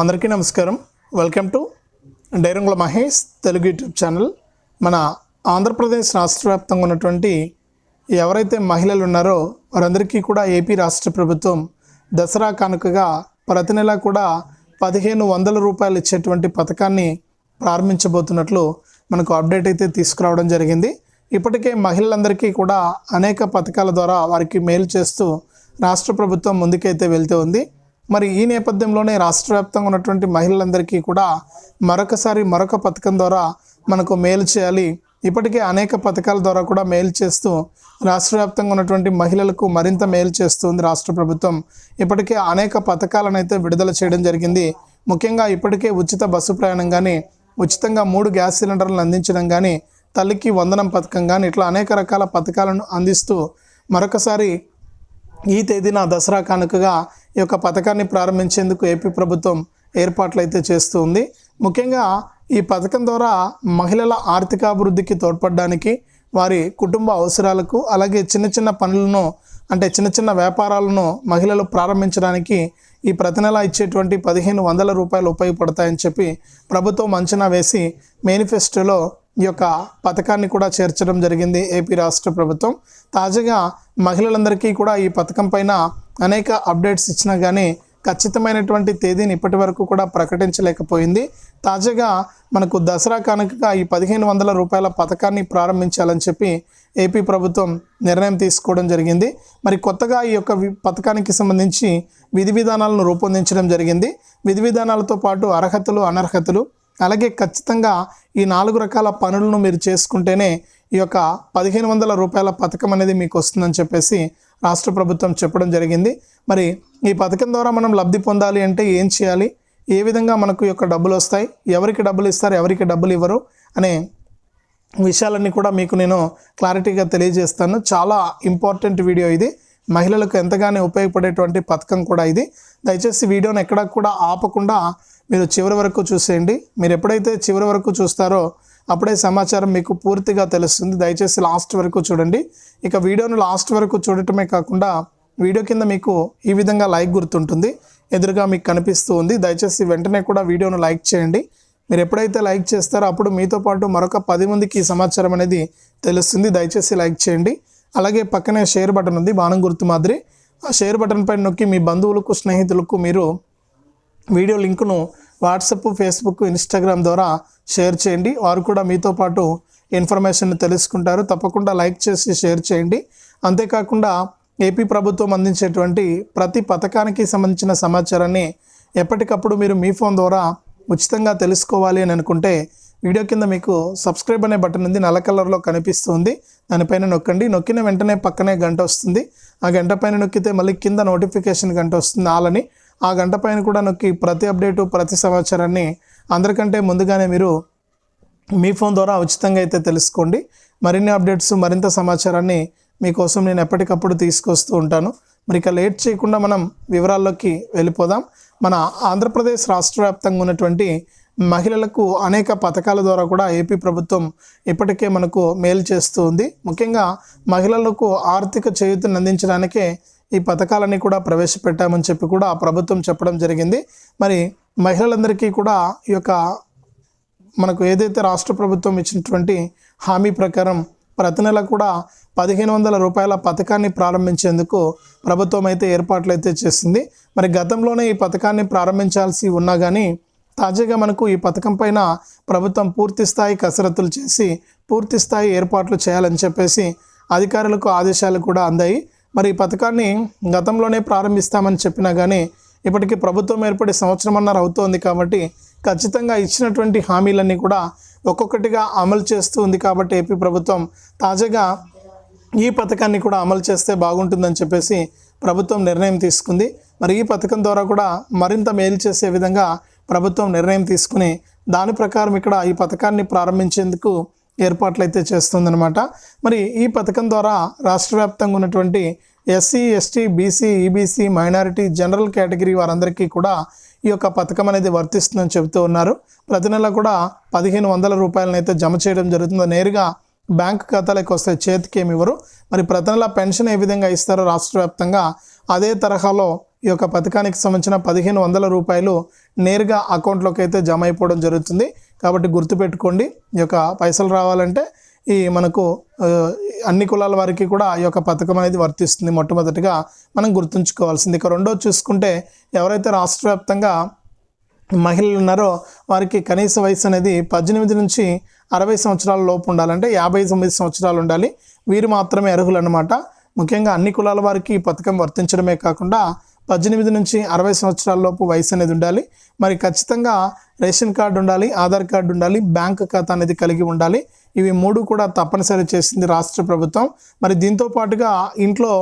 అందరికీ నమస్కారం. Welcome to డైరంగుల మహేష్ తెలుగు యూట్యూబ్ ఛానల్. మన ఆంధ్రప్రదేశ్ రాష్ట్ర వ్యాప్తంగా ఉన్నటువంటి ఎవరైతే మహిళలు ఉన్నారో వారందరికీ కూడా ఏపీ రాష్ట్ర ప్రభుత్వం దసరా కానుకగా ప్రతి నెల కూడా పదిహేను వందల రూపాయలు ఇచ్చేటువంటి పథకాన్ని ప్రారంభించబోతున్నట్లు మనకు అప్డేట్ అయితే తీసుకురావడం జరిగింది. ఇప్పటికే మహిళలందరికీ కూడా అనేక పథకాల ద్వారా వారికి మేలు చేస్తూ రాష్ట్ర ప్రభుత్వం ముందుకైతే వెళ్తూ ఉంది. మరి ఈ నేపథ్యంలోనే రాష్ట్ర వ్యాప్తంగా ఉన్నటువంటి మహిళలందరికీ కూడా మరొకసారి మరొక పథకం ద్వారా మనకు మేలు చేయాలి. ఇప్పటికే అనేక పథకాల ద్వారా కూడా మేలు చేస్తూ రాష్ట్ర వ్యాప్తంగా ఉన్నటువంటి మహిళలకు మరింత మేలు చేస్తుంది రాష్ట్ర ప్రభుత్వం. ఇప్పటికే అనేక పథకాలను అయితే విడుదల చేయడం జరిగింది. ముఖ్యంగా ఇప్పటికే ఉచిత బస్సు ప్రయాణం కానీ ఉచితంగా మూడు గ్యాస్ సిలిండర్లను అందించడం కానీ తల్లికి వందనం పథకం కానీ ఇట్లా అనేక రకాల పథకాలను అందిస్తూ మరొకసారి ఈ తేదీన దసరా కానుకగా ఈ యొక్క పథకాన్ని ప్రారంభించేందుకు ఏపీ ప్రభుత్వం ఏర్పాట్లు అయితే చేస్తూ ఉంది. ముఖ్యంగా ఈ పథకం ద్వారా మహిళల ఆర్థికాభివృద్ధికి తోడ్పడడానికి వారి కుటుంబ అవసరాలకు అలాగే చిన్న చిన్న పనులను అంటే చిన్న చిన్న వ్యాపారాలను మహిళలు ప్రారంభించడానికి ఈ ప్రతి నెల ఇచ్చేటువంటి పదిహేను వందల రూపాయలు ఉపయోగపడతాయని చెప్పి ప్రభుత్వం అంచనా వేసి మేనిఫెస్టోలో ఈ యొక్క పథకాన్ని కూడా చేర్చడం జరిగింది ఏపీ రాష్ట్ర ప్రభుత్వం. తాజాగా మహిళలందరికీ కూడా ఈ పథకం పైన అనేక అప్డేట్స్ ఇచ్చినా కానీ ఖచ్చితమైనటువంటి తేదీని ఇప్పటి వరకు కూడా ప్రకటించలేకపోయింది. తాజాగా మనకు దసరా కానుకగా ఈ పదిహేను వందల రూపాయల పథకాన్ని ప్రారంభించాలని చెప్పి ఏపీ ప్రభుత్వం నిర్ణయం తీసుకోవడం జరిగింది. మరి కొత్తగా ఈ యొక్క పథకానికి సంబంధించి విధి విధానాలను రూపొందించడం జరిగింది. విధి విధానాలతో పాటు అర్హతలు అనర్హతలు అలాగే ఖచ్చితంగా ఈ నాలుగు రకాల పనులను మీరు చేసుకుంటేనే ఈ యొక్క పదిహేను వందల రూపాయల పథకం అనేది మీకు వస్తుందని చెప్పేసి రాష్ట్ర ప్రభుత్వం చెప్పడం జరిగింది. మరి ఈ పథకం ద్వారా మనం లబ్ధి పొందాలి అంటే ఏం చేయాలి? ఏ విధంగా మనకు ఈ యొక్క డబ్బులు వస్తాయి? ఎవరికి డబ్బులు ఇస్తారు? ఎవరికి డబ్బులు ఇవ్వరు? అనే విషయాలన్నీ కూడా మీకు నేను క్లారిటీగా తెలియజేస్తాను. చాలా ఇంపార్టెంట్ వీడియో ఇది. మహిళలకు ఎంతగానో ఉపయోగపడేటువంటి పథకం కూడా ఇది. దయచేసి వీడియోని ఎక్కడ కూడా ఆపకుండా మీరు చివరి వరకు చూసేయండి. మీరు ఎప్పుడైతే చివరి వరకు చూస్తారో అప్పుడే సమాచారం మీకు పూర్తిగా తెలుస్తుంది. దయచేసి లాస్ట్ వరకు చూడండి. ఇక వీడియోను లాస్ట్ వరకు చూడటమే కాకుండా వీడియో కింద మీకు ఈ విధంగా లైక్ గుర్తుంటుంది. ఎదురుగా మీకు కనిపిస్తూ ఉంది. దయచేసి వెంటనే కూడా వీడియోను లైక్ చేయండి. మీరు ఎప్పుడైతే లైక్ చేస్తారో అప్పుడు మీతో పాటు మరొక పది మందికి ఈ సమాచారం అనేది తెలుస్తుంది. దయచేసి లైక్ చేయండి. అలాగే పక్కనే షేర్ బటన్ ఉంది బాణం గుర్తు మాదిరి. ఆ షేర్ బటన్ పైన నొక్కి మీ బంధువులకు స్నేహితులకు మీరు వీడియో లింకును వాట్సప్ ఫేస్బుక్ ఇన్స్టాగ్రామ్ ద్వారా షేర్ చేయండి. వారు కూడా మీతో పాటు ఇన్ఫర్మేషన్ తెలుసుకుంటారు. తప్పకుండా లైక్ చేసి షేర్ చేయండి. అంతేకాకుండా ఏపీ ప్రభుత్వం అందించేటువంటి ప్రతి పథకానికి సంబంధించిన సమాచారాన్ని ఎప్పటికప్పుడు మీరు మీ ఫోన్ ద్వారా ఉచితంగా తెలుసుకోవాలి అని అనుకుంటే వీడియో కింద మీకు సబ్స్క్రైబ్ అనే బటన్ ఉంది. నల్ల కలర్లో కనిపిస్తుంది. దానిపైన నొక్కండి. నొక్కిన వెంటనే పక్కనే గంట వస్తుంది. ఆ గంట పైన నొక్కితే మళ్ళీ కింద నోటిఫికేషన్ గంట వస్తుంది. ఆలని ఆ గంట పైన కూడా నొక్కి ప్రతి అప్డేటు ప్రతి సమాచారాన్ని అందరికంటే ముందుగానే మీరు మీ ఫోన్ ద్వారా ఉచితంగా అయితే తెలుసుకోండి. మరిన్ని అప్డేట్స్ మరింత సమాచారాన్ని మీకోసం నేను ఎప్పటికప్పుడు తీసుకొస్తూ ఉంటాను. మరి ఇక లేట్ చేయకుండా మనం వివరాల్లోకి వెళ్ళిపోదాం. మన ఆంధ్రప్రదేశ్ రాష్ట్ర వ్యాప్తంగా ఉన్నటువంటి మహిళలకు అనేక పథకాల ద్వారా కూడా ఏపీ ప్రభుత్వం ఇప్పటికే మనకు మేలు చేస్తూ ఉంది. ముఖ్యంగా మహిళలకు ఆర్థిక చేయూతను అందించడానికే ఈ పథకాలన్నీ కూడా ప్రవేశపెట్టామని చెప్పి కూడా ప్రభుత్వం చెప్పడం జరిగింది. మరి మహిళలందరికీ కూడా ఈ యొక్క మనకు ఏదైతే రాష్ట్ర ప్రభుత్వం ఇచ్చినటువంటి హామీ ప్రకారం ప్రతి నెల కూడా పదిహేను వందల రూపాయల పథకాన్ని ప్రారంభించేందుకు ప్రభుత్వం అయితే ఏర్పాట్లు అయితే చేసింది. మరి గతంలోనే ఈ పథకాన్ని ప్రారంభించాల్సి ఉన్నా కానీ తాజాగా మనకు ఈ పథకం పైన ప్రభుత్వం పూర్తి స్థాయి కసరత్తులు చేసి పూర్తి స్థాయి ఏర్పాట్లు చేయాలని చెప్పేసి అధికారులకు ఆదేశాలు కూడా అందాయి. మరి ఈ పథకాన్ని గతంలోనే ప్రారంభిస్తామని చెప్పినా కానీ ఇప్పటికీ ప్రభుత్వం ఏర్పడి సంవత్సరమన్నర అవుతోంది కాబట్టి ఖచ్చితంగా ఇచ్చినటువంటి హామీలన్నీ కూడా ఒక్కొక్కటిగా అమలు చేస్తూ ఉంది కాబట్టి ఏపీ ప్రభుత్వం తాజాగా ఈ పథకాన్ని కూడా అమలు చేస్తే బాగుంటుందని చెప్పేసి ప్రభుత్వం నిర్ణయం తీసుకుంది. మరి ఈ పథకం ద్వారా కూడా మరింత మేలు చేసే విధంగా ప్రభుత్వం నిర్ణయం తీసుకుని దాని ప్రకారం ఇక్కడ ఈ పథకాన్ని ప్రారంభించేందుకు ఏర్పాట్లు అయితే చేస్తుందన్నమాట. మరి ఈ పథకం ద్వారా రాష్ట్ర వ్యాప్తంగా ఉన్నటువంటి SC ST BC EBC minority general category వారందరికీ కూడా ఈ యొక్క పథకం అనేది వర్తిస్తుందని చెబుతూ ఉన్నారు. ప్రతి నెల కూడా పదిహేను వందల రూపాయలను అయితే జమ చేయడం జరుగుతుంది. నేరుగా బ్యాంక్ ఖాతాలకు వస్తే చేతికి ఏమి ఇవ్వరు. మరి ప్రతి నెల పెన్షన్ ఏ విధంగా ఇస్తారో రాష్ట్ర వ్యాప్తంగా అదే తరహాలో ఈ యొక్క పథకానికి సంబంధించిన పదిహేను వందల రూపాయలు నేరుగా అకౌంట్లోకి అయితే జమ అయిపోవడం జరుగుతుంది. కాబట్టి గుర్తుపెట్టుకోండి ఈ యొక్క పైసలు రావాలంటే ఈ మనకు అన్ని కులాల వారికి కూడా ఈ యొక్క పథకం అనేది వర్తిస్తుంది మొట్టమొదటిగా. మనం గుర్తుంచుకోవాల్సింది ఇక రెండోది చూసుకుంటే ఎవరైతే రాష్ట్ర వ్యాప్తంగా మహిళలు ఉన్నారో వారికి కనీస వయసు అనేది పద్దెనిమిది నుంచి అరవై సంవత్సరాల లోపు ఉండాలంటే యాభై తొమ్మిది సంవత్సరాలు ఉండాలి. వీరు మాత్రమే అర్హులు అనమాట ముఖ్యంగా అన్ని కులాల వారికి ఈ పథకం వర్తించడమే కాకుండా పద్దెనిమిది నుంచి అరవై సంవత్సరాలలోపు వయసు అనేది ఉండాలి. మరి ఖచ్చితంగా రేషన్ కార్డు ఉండాలి ఆధార్ కార్డు ఉండాలి బ్యాంక్ ఖాతా అనేది కలిగి ఉండాలి. ఇవి మూడు కూడా తప్పనిసరి చేసింది రాష్ట్ర ప్రభుత్వం. మరి దీంతో పాటుగా ఇంట్లో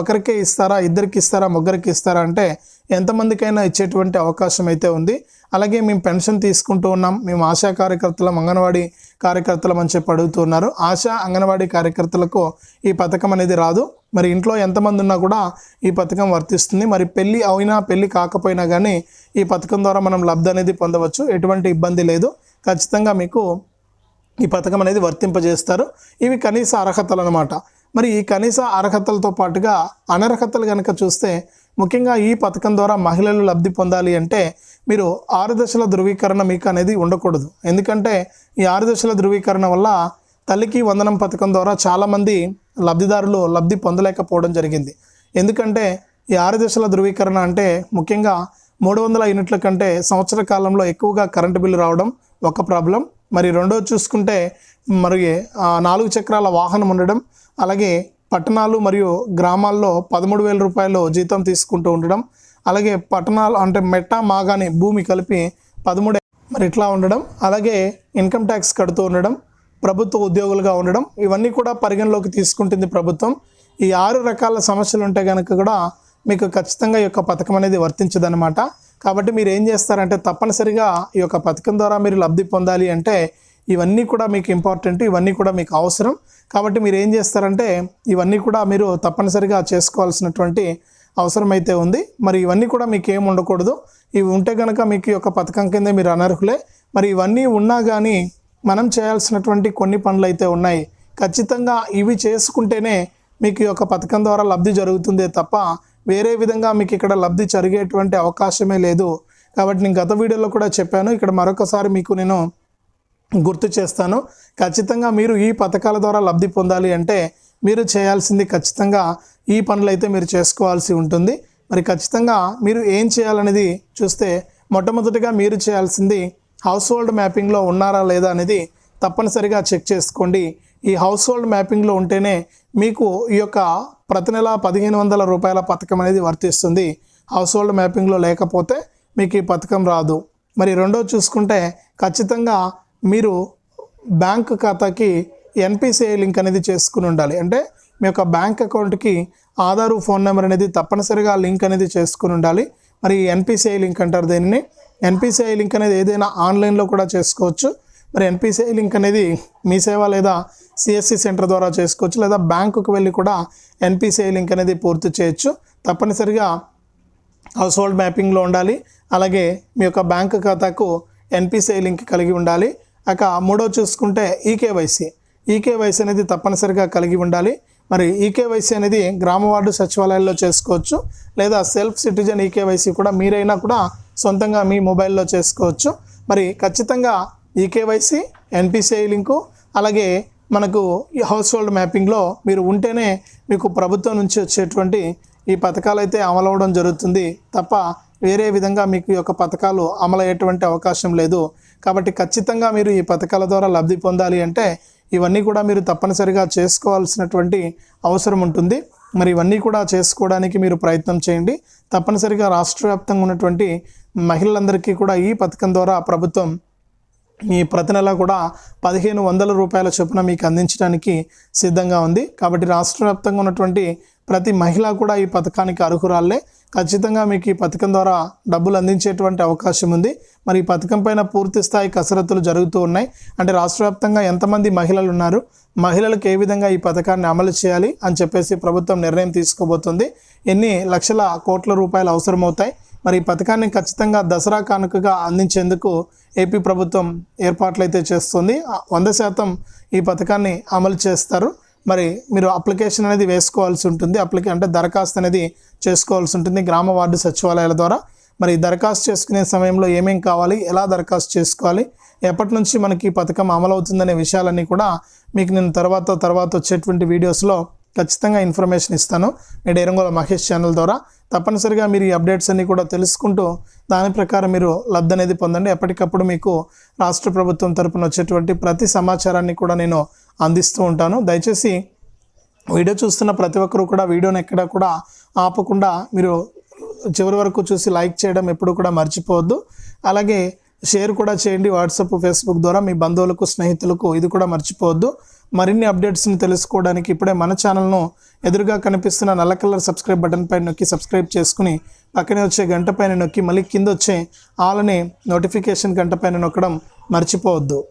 ఒకరికే ఇస్తారా ఇద్దరికి ఇస్తారా ముగ్గురికి ఇస్తారా అంటే ఎంతమందికైనా ఇచ్చేటువంటి అవకాశం అయితే ఉంది. అలాగే మేము పెన్షన్ తీసుకుంటూ ఉన్నాం. మేము ఆశా కార్యకర్తలం అంగన్వాడీ కార్యకర్తలం అని చెప్పి అడుగుతున్నారు ఆశా అంగన్వాడీ కార్యకర్తలకు ఈ పథకం అనేది రాదు. మరి ఇంట్లో ఎంతమంది ఉన్నా కూడా ఈ పథకం వర్తిస్తుంది. మరి పెళ్ళి అయినా పెళ్ళి కాకపోయినా కానీ ఈ పథకం ద్వారా మనం లబ్ధి అనేది పొందవచ్చు. ఎటువంటి ఇబ్బంది లేదు. ఖచ్చితంగా మీకు ఈ పథకం అనేది వర్తింపజేస్తారు. ఇవి కనీస అర్హతలు అనమాట మరి ఈ కనీస అర్హతలతో పాటుగా అనర్హతలు కనుక చూస్తే ముఖ్యంగా ఈ పథకం ద్వారా మహిళలు లబ్ధి పొందాలి అంటే మీరు ఆరు దశల ధృవీకరణ మీకు అనేది ఉండకూడదు. ఎందుకంటే ఈ ఆరు దశల ధృవీకరణ వల్ల తల్లికి వందనం పథకం ద్వారా చాలామంది లబ్ధిదారులు లబ్ధి పొందలేకపోవడం జరిగింది. ఎందుకంటే ఈ ఆరు దశల ధృవీకరణ అంటే ముఖ్యంగా మూడు వందల యూనిట్ల కంటే సంవత్సర కాలంలో ఎక్కువగా కరెంటు బిల్లు రావడం ఒక ప్రాబ్లం. మరి రెండోది చూసుకుంటే మరి నాలుగు చక్రాల వాహనం ఉండడం అలాగే పట్టణాలు మరియు గ్రామాల్లో పదమూడు వేల రూపాయలు జీతం తీసుకుంటూ ఉండడం అలాగే పట్టణాలు అంటే మెట్ట మాగాని భూమి కలిపి పదమూడు మరి ఇట్లా ఉండడం అలాగే ఇన్కమ్ ట్యాక్స్ కడుతూ ఉండడం ప్రభుత్వ ఉద్యోగులుగా ఉండడం ఇవన్నీ కూడా పరిగణలోకి తీసుకుంటుంది ప్రభుత్వం. ఈ ఆరు రకాల సమస్యలు ఉంటే కనుక కూడా మీకు ఖచ్చితంగా ఈ యొక్క పథకం అనేది వర్తించదనమాట కాబట్టి మీరు ఏం చేస్తారంటే తప్పనిసరిగా ఈ యొక్క పథకం ద్వారా మీరు లబ్ధి పొందాలి అంటే ఇవన్నీ కూడా మీకు ఇంపార్టెంట్ ఇవన్నీ కూడా మీకు అవసరం. కాబట్టి మీరు ఏం చేస్తారంటే ఇవన్నీ కూడా మీరు తప్పనిసరిగా చేసుకోవాల్సినటువంటి అవసరం అయితే ఉంది. మరి ఇవన్నీ కూడా మీకు ఏం ఉండకూడదు. ఇవి ఉంటే కనుక మీకు ఈ యొక్క పథకం కింద మీరు అనర్హులే. మరి ఇవన్నీ ఉన్నా కానీ మనం చేయాల్సినటువంటి కొన్ని పనులు అయితే ఉన్నాయి. ఖచ్చితంగా ఇవి చేసుకుంటేనే మీకు ఈ యొక్క పథకం ద్వారా లబ్ధి జరుగుతుందే తప్ప వేరే విధంగా మీకు ఇక్కడ లబ్ధి జరిగేటువంటి అవకాశమే లేదు. కాబట్టి నేను గత వీడియోలో కూడా చెప్పాను. ఇక్కడ మరొకసారి మీకు నేను గుర్తు చేస్తాను. ఖచ్చితంగా మీరు ఈ పథకాల ద్వారా లబ్ధి పొందాలి అంటే మీరు చేయాల్సింది ఖచ్చితంగా ఈ పనులు అయితే మీరు చేసుకోవాల్సి ఉంటుంది. మరి ఖచ్చితంగా మీరు ఏం చేయాలనేది చూస్తే మొట్టమొదటిగా మీరు చేయాల్సింది హౌస్ హోల్డ్ మ్యాపింగ్లో ఉన్నారా లేదా అనేది తప్పనిసరిగా చెక్ చేసుకోండి. ఈ హౌస్ హోల్డ్ మ్యాపింగ్లో ఉంటేనే మీకు ఈ యొక్క ప్రతి నెల పదిహేను వందల రూపాయల పథకం అనేది వర్తిస్తుంది. హౌస్ హోల్డ్ మ్యాపింగ్లో లేకపోతే మీకు ఈ పథకం రాదు. మరి రెండో చూసుకుంటే ఖచ్చితంగా మీరు బ్యాంక్ ఖాతాకి ఎన్పిసిఐ లింక్ అనేది చేసుకుని ఉండాలి. అంటే మీ యొక్క బ్యాంక్ అకౌంట్కి ఆధారు ఫోన్ నెంబర్ అనేది తప్పనిసరిగా లింక్ అనేది చేసుకుని ఉండాలి. మరి ఎన్పిసిఐ లింక్ అంటారు దీనిని. ఎన్పిసిఐ లింక్ అనేది ఏదైనా ఆన్లైన్లో కూడా చేసుకోవచ్చు. మరి ఎన్పిసిఐ లింక్ అనేది మీ సేవ లేదా సిఎస్సి సెంటర్ ద్వారా చేసుకోవచ్చు. లేదా బ్యాంకుకు వెళ్ళి కూడా ఎన్పిసిఐ లింక్ అనేది పూర్తి చేయొచ్చు. తప్పనిసరిగా హౌస్ హోల్డ్ మ్యాపింగ్లో ఉండాలి. అలాగే మీ యొక్క బ్యాంక్ ఖాతాకు ఎన్పిసిఐ లింక్ కలిగి ఉండాలి. ఇక మూడో చూసుకుంటే ఈకేవైసీ. ఈకేవైసీ అనేది తప్పనిసరిగా కలిగి ఉండాలి. మరి ఈకేవైసీ అనేది గ్రామ వార్డు సచివాలయాల్లో చేసుకోవచ్చు లేదా సెల్ఫ్ సిటిజన్ ఈకేవైసీ కూడా మీరైనా కూడా సొంతంగా మీ మొబైల్లో చేసుకోవచ్చు. మరి ఖచ్చితంగా ఈకేవైసీ ఎన్పిసిఐ లింకు అలాగే మనకు హౌస్ హోల్డ్ మ్యాపింగ్లో మీరు ఉంటేనే మీకు ప్రభుత్వం నుంచి వచ్చేటువంటి ఈ పథకాలు అయితే అమలు అవ్వడం జరుగుతుంది. తప్ప వేరే విధంగా మీకు ఈ యొక్క పథకాలు అమలయ్యేటువంటి అవకాశం లేదు. కాబట్టి ఖచ్చితంగా మీరు ఈ పథకాల ద్వారా లబ్ధి పొందాలి అంటే ఇవన్నీ కూడా మీరు తప్పనిసరిగా చేసుకోవాల్సినటువంటి అవసరం ఉంటుంది. మరి ఇవన్నీ కూడా చేసుకోవడానికి మీరు ప్రయత్నం చేయండి. తప్పనిసరిగా రాష్ట్ర వ్యాప్తంగా ఉన్నటువంటి మహిళలందరికీ కూడా ఈ పథకం ద్వారా ప్రభుత్వం ఈ ప్రతి నెల కూడా పదిహేను వందల రూపాయల చొప్పున మీకు అందించడానికి సిద్ధంగా ఉంది. కాబట్టి రాష్ట్ర వ్యాప్తంగా ఉన్నటువంటి ప్రతి మహిళ కూడా ఈ పథకానికి అర్హురాలే ఖచ్చితంగా మీకు ఈ పథకం ద్వారా డబ్బులు అందించేటువంటి అవకాశం ఉంది. మరి ఈ పథకం పైన పూర్తి స్థాయి కసరత్తులు జరుగుతూ ఉన్నాయి. అంటే రాష్ట్ర వ్యాప్తంగా ఎంతమంది మహిళలు ఉన్నారు? మహిళలకు ఏ విధంగా ఈ పథకాన్ని అమలు చేయాలి అని చెప్పేసి ప్రభుత్వం నిర్ణయం తీసుకోబోతుంది. ఎన్ని లక్షల కోట్ల రూపాయలు అవసరమవుతాయి? మరి ఈ పథకాన్ని ఖచ్చితంగా దసరా కానుకగా అందించేందుకు ఏపీ ప్రభుత్వం ఏర్పాట్లు అయితే చేస్తుంది వంద శాతం ఈ పథకాన్ని అమలు చేస్తారు. మరి మీరు అప్లికేషన్ అనేది వేసుకోవాల్సి ఉంటుంది. అప్లికే అంటే దరఖాస్తు అనేది చేసుకోవాల్సి ఉంటుంది. గ్రామ వార్డు సచివాలయాల ద్వారా. మరి దరఖాస్తు చేసుకునే సమయంలో ఏమేం కావాలి? ఎలా దరఖాస్తు చేసుకోవాలి? ఎప్పటి నుంచి మనకి ఈ పథకం అమలవుతుందనే విషయాలన్నీ కూడా మీకు నేను తర్వాత తర్వాత వచ్చేటువంటి వీడియోస్లో ఖచ్చితంగా ఇన్ఫర్మేషన్ ఇస్తాను. మీ డేరంగోల మహేష్ ఛానల్ ద్వారా. తప్పనిసరిగా మీరు ఈ అప్డేట్స్ అన్నీ కూడా తెలుసుకుంటూ దాని ప్రకారం మీరు లబ్ధి అనేది పొందండి. ఎప్పటికప్పుడు మీకు రాష్ట్ర ప్రభుత్వం తరపున వచ్చేటువంటి ప్రతి సమాచారాన్ని కూడా నేను అందిస్తూ ఉంటాను. దయచేసి వీడియో చూస్తున్న ప్రతి ఒక్కరూ కూడా వీడియోని ఎక్కడ కూడా ఆపకుండా మీరు చివరి వరకు చూసి లైక్ చేయడం ఎప్పుడు కూడా మర్చిపోవద్దు. అలాగే షేర్ కూడా చేయండి వాట్సాప్ ఫేస్బుక్ ద్వారా మీ బంధువులకు స్నేహితులకు ఇది కూడా మర్చిపోవద్దు. మరిన్ని అప్డేట్స్ని తెలుసుకోవడానికి ఇప్పుడే మన ఛానల్ను ఎదురుగా కనిపిస్తున్న నల్ల కలర్ సబ్స్క్రైబ్ బటన్ పైన నొక్కి సబ్స్క్రైబ్ చేసుకుని పక్కనే వచ్చే గంట పైన నొక్కి మళ్ళీ కింద వచ్చే ఆల్ నోటిఫికేషన్ గంట పైన నొక్కడం మర్చిపోవద్దు.